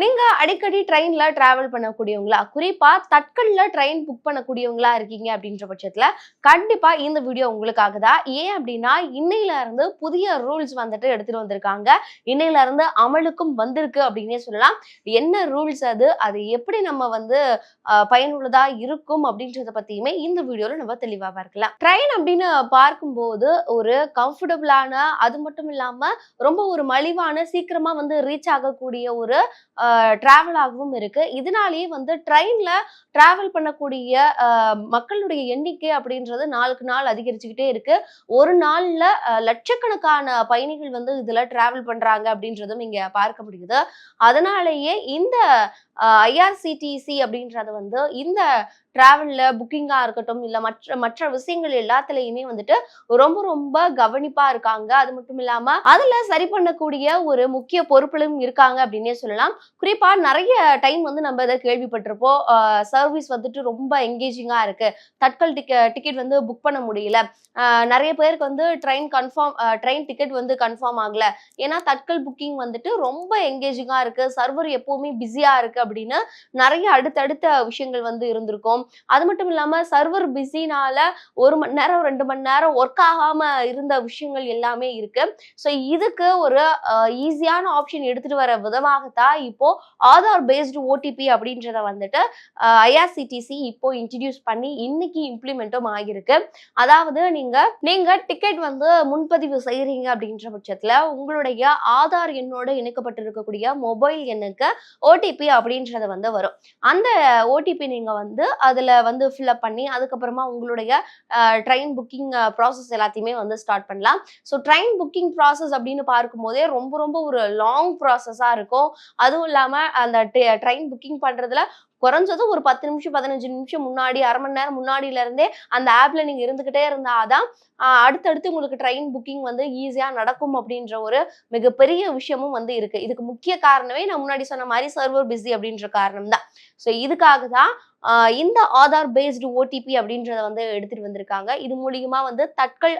நீங்க அடிக்கடி ட்ரெயின்ல டிராவல் பண்ணக்கூடியவங்களா? குறிப்பா தட்கல்ல ட்ரெயின் புக் பண்ணக்கூடியவங்களா இருக்கீங்க அப்படின்ற பட்சத்துல கண்டிப்பா இந்த வீடியோ உங்களுக்காக தான் ஏன் அப்படின்னா இன்னையில இருந்து புதிய ரூல்ஸ் வந்துட்டு எடுத்துட்டு வந்திருக்காங்க. இன்னையில இருந்து அமலுக்கும் வந்திருக்கு அப்படின்னே சொல்லலாம். என்ன ரூல்ஸ் அது? அது எப்படி நம்ம வந்து பயனுள்ளதா இருக்கும் அப்படின்றத பத்தியுமே இந்த வீடியோல நம்ம தெளிவா பார்க்கலாம். ட்ரெயின் அப்படின்னு பார்க்கும்போது ஒரு கம்ஃபர்டபுளான அது மட்டும் இல்லாம ரொம்ப ஒரு மலிவான சீக்கிரமா வந்து ரீச் ஆகக்கூடிய ஒரு டிராவல் ஆகவும் இருக்கு. இதனாலேயே வந்து ட்ரெயின்ல டிராவல் பண்ணக்கூடிய மக்களுடைய எண்ணிக்கை அப்படின்றது நாளுக்கு நாள் அதிகரிச்சுக்கிட்டே இருக்கு. ஒரு நாள்ல லட்சக்கணக்கான பயணிகள் வந்து இதுல டிராவல் பண்றாங்க அப்படின்றதும் இங்க பார்க்க முடியுது. அதனாலேயே இந்த ஐஆர்சிடிசி அப்படின்றது வந்து இந்த டிராவல்ல புக்கிங்கா இருக்கட்டும் இல்ல மற்ற மற்ற விஷயங்கள் எல்லாத்துலயுமே வந்துட்டு ரொம்ப ரொம்ப கவனிப்பா இருக்காங்க. அது மட்டும் இல்லாம அதுல சரி பண்ணக்கூடிய ஒரு முக்கிய பொறுப்பிலும் இருக்காங்க அப்படின்னே சொல்லலாம். குறிப்பா நிறைய டைம் வந்து நம்ம இதை கேள்விப்பட்டிருப்போம். சர்வீஸ் வந்துட்டு ரொம்ப எங்கேஜிங்கா இருக்கு. தட்கல் டிக்கெட் டிக்கெட் வந்து புக் பண்ண முடியல. நிறைய பேருக்கு வந்து ட்ரெயின் கன்ஃபார்ம் ட்ரெயின் டிக்கெட் வந்து கன்ஃபார்ம் ஆகல. ஏன்னா தட்கல் புக்கிங் வந்துட்டு ரொம்ப எங்கேஜிங்கா இருக்கு. சர்வர் எப்பவுமே பிஸியா இருக்கு அப்படின்னு நிறைய அடுத்தடுத்த விஷயங்கள் வந்து இருந்திருக்கும். அது மட்டும் இல்லாம சர்வர் பிஸினால ஒரு மணி நேரம் ரெண்டு மணி நேரம் ஒர்க் ஆகாம இருந்த விஷயங்கள் எல்லாமே இருக்கு. ஸோ இதுக்கு ஒரு ஈஸியான ஆப்ஷன் எடுத்துட்டு வர விதமாகத்தான் இப்போ ஆதார் பேஸ்டு ஓடிபி அப்படின்றத வந்துட்டு ஐஆர்சிடிசி இப்போ இன்ட்ரடியூஸ் பண்ணி இன்னைக்கு இம்ப்ளிமெண்ட்டும் ஆகியிருக்கு. அதாவது நீங்க நீங்க டிக்கெட் வந்து முன்பதிவு செய்கிறீங்க அப்படின்ற பட்சத்துல உங்களுடைய ஆதார் எண்ணோடு இணைக்கப்பட்டிருக்கக்கூடிய மொபைல் எண்ணுக்கு ஓடிபி அப்படின்றது வந்து வரும். அந்த ஓடிபி நீங்க வந்து அதுல வந்து ஃபில்அப் பண்ணி அதுக்கப்புறமா உங்களுடைய ட்ரெயின் புக்கிங் ப்ராசஸ் எல்லாத்தையுமே வந்து ஸ்டார்ட் பண்ணலாம். ஸோ ட்ரெயின் புக்கிங் ப்ராசஸ் அப்படின்னு பார்க்கும்போதே ரொம்ப ரொம்ப ஒரு லாங் ப்ராசஸாக இருக்கும். அதுவும் இல்லாமல் அந்த ட்ரெயின் புக்கிங் பண்ணுறதுல குறைஞ்சது ஒரு பத்து நிமிஷம் பதினஞ்சு நிமிஷம் முன்னாடி அரை மணி நேரம் முன்னாடியில இருந்தே அந்த ஆப்ல நீங்க இருந்துகிட்டே இருந்தாதான் அடுத்தடுத்து உங்களுக்கு ட்ரெயின் புக்கிங் வந்து ஈஸியா நடக்கும் அப்படின்ற ஒரு மிகப்பெரிய விஷயமும் வந்து இருக்கு. இதுக்கு முக்கிய காரணமே நான் முன்னாடி சொன்ன மாதிரி சர்வர் பிஸி அப்படின்ற காரணம் தான் ஸோ இதுக்காக தான் இந்த ஆதார் பேஸ்டு ஓடிபி அப்படின்றத வந்து எடுத்துட்டு வந்திருக்காங்க. இது மூலியமா வந்து தட்கல்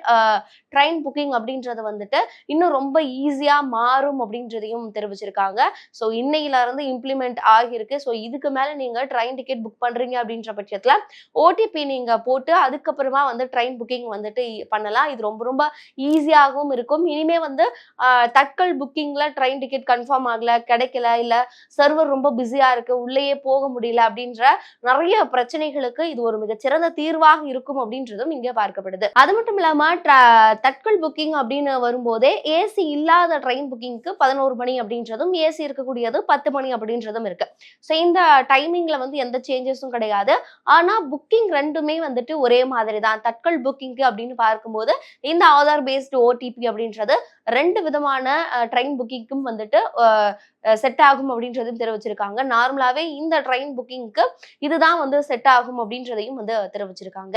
ட்ரெயின் புக்கிங் அப்படின்றத வந்துட்டு இன்னும் ரொம்ப ஈஸியா மாறும் அப்படின்றதையும் தெரிவிச்சிருக்காங்க. ஸோ இன்னையில இருந்து இம்ப்ளிமெண்ட் ஆகியிருக்கு. ஸோ இதுக்கு மேல நீங்க ட்ரெயின் டிக்கெட் புக் பண்றீங்க அப்படின்ற பட்சத்துல ஓடிபி நீங்க போட்டு அதுக்கப்புறமா வந்து ட்ரெயின் புக்கிங் வந்துட்டு பண்ணலாம். இது ரொம்ப ரொம்ப ஈஸியாகவும் இருக்கும். இனிமே வந்து தட்கல் புக்கிங்ல ட்ரெயின் டிக்கெட் கன்ஃபார்ம் ஆகல கிடைக்கல இல்ல சர்வர் ரொம்ப பிஸியா இருக்கு உள்ளேயே போக முடியல அப்படின்ற நிறைய பிரச்சனைகளுக்கு இது ஒரு மிகச்சிறந்த தீர்வாக இருக்கும் அப்படின்றதும் இங்க பார்க்கப்படுது. அது மட்டும் இல்லாம தட்கல் புக்கிங் அப்படின்னு வரும்போதே ஏசி இல்லாத ட்ரெயின் புக்கிங்க்கு பதினோரு மணி அப்படின்றதும் ஏசி இருக்கக்கூடியது பத்து மணி அப்படின்றதும் இருக்கு. ஸோ இந்த டைமிங்ல வந்து எந்த சேஞ்சஸும் கிடையாது. ஆனா புக்கிங் ரெண்டுமே வந்துட்டு ஒரே மாதிரி தான் தட்கல் புக்கிங்க்கு அப்படின்னு பார்க்கும்போது இந்த ஆதார் பேஸ்டு ஓடிபி அப்படின்றது ரெண்டு விதமான ட்ரெயின் புக்கிங்க்கும் வந்துட்டு செட் ஆகும் அப்படின்றதையும் தெரிவிச்சிருக்காங்க. நார்மலாகவே இந்த ட்ரெயின் புக்கிங்க்கு இதுதான் வந்து செட் ஆகும் அப்படின்றதையும் வந்து தெரிவிச்சிருக்காங்க.